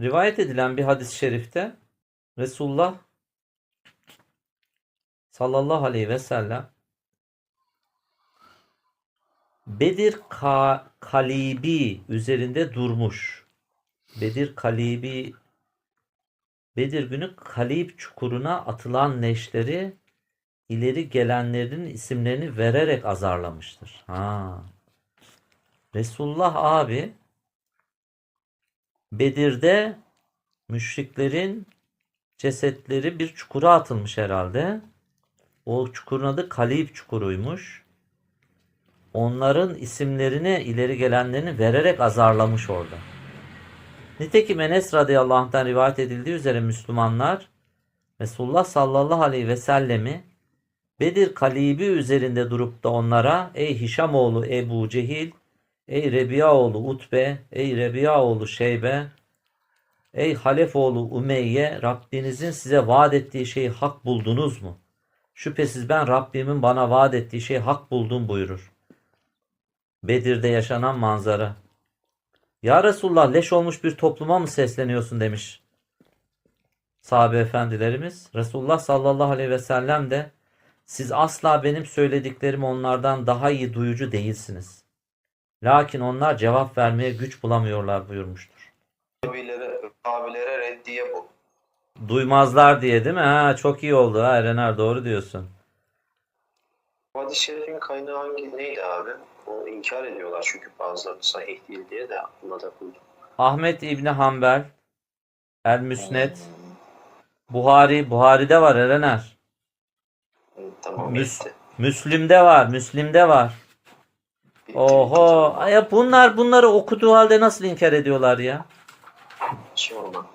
Rivayet edilen bir hadis-i şerifte Resulullah sallallahu aleyhi ve sellem Bedir ka- Kalibi üzerinde durmuş. Bedir Kalibi Bedir günü Kalib çukuruna atılan leşleri ileri gelenlerin isimlerini vererek azarlamıştır. Ha. Resulullah abi Bedir'de müşriklerin cesetleri bir çukura atılmış herhalde. O çukurun adı Kalib çukuruymuş. Onların isimlerini ileri gelenlerini vererek azarlamış orada. Nitekim Enes radıyallahu anh'tan rivayet edildiği üzere Müslümanlar Resulullah sallallahu aleyhi ve sellemi Bedir Kalibi üzerinde durup da onlara ey Hişam oğlu Ebu Cehil, ey Rebiya oğlu Utbe, ey Rebiya oğlu Şeybe, ey Halef oğlu Umeyye Rabbinizin size vaat ettiği şeyi hak buldunuz mu? Şüphesiz ben Rabbimin bana vaat ettiği şeyi hak buldum buyurur. Bedir'de yaşanan manzara. Ya Resulullah leş olmuş bir topluma mı sesleniyorsun demiş sahabe efendilerimiz. Resulullah sallallahu aleyhi ve sellem de siz asla benim söylediklerimi onlardan daha iyi duyucu değilsiniz. Lakin onlar cevap vermeye güç bulamıyorlar buyurmuştur. abilere, abilere reddiye bu. Duymazlar diye değil mi? Ha, çok iyi oldu ha Erener doğru diyorsun. Hadis-i şerifin kaynağı hangi neydi abi? Onu inkar ediyorlar çünkü bazıları sahih değil diye de aklına takıldı. Ahmet İbni Hanbel El Müsned Buhari Buhari'de var Erener. Tamam Müs-. Müslim'de var Müslim'de var. Oho ya bunlar bunları okuduğu halde nasıl inkar ediyorlar ya? Sorma.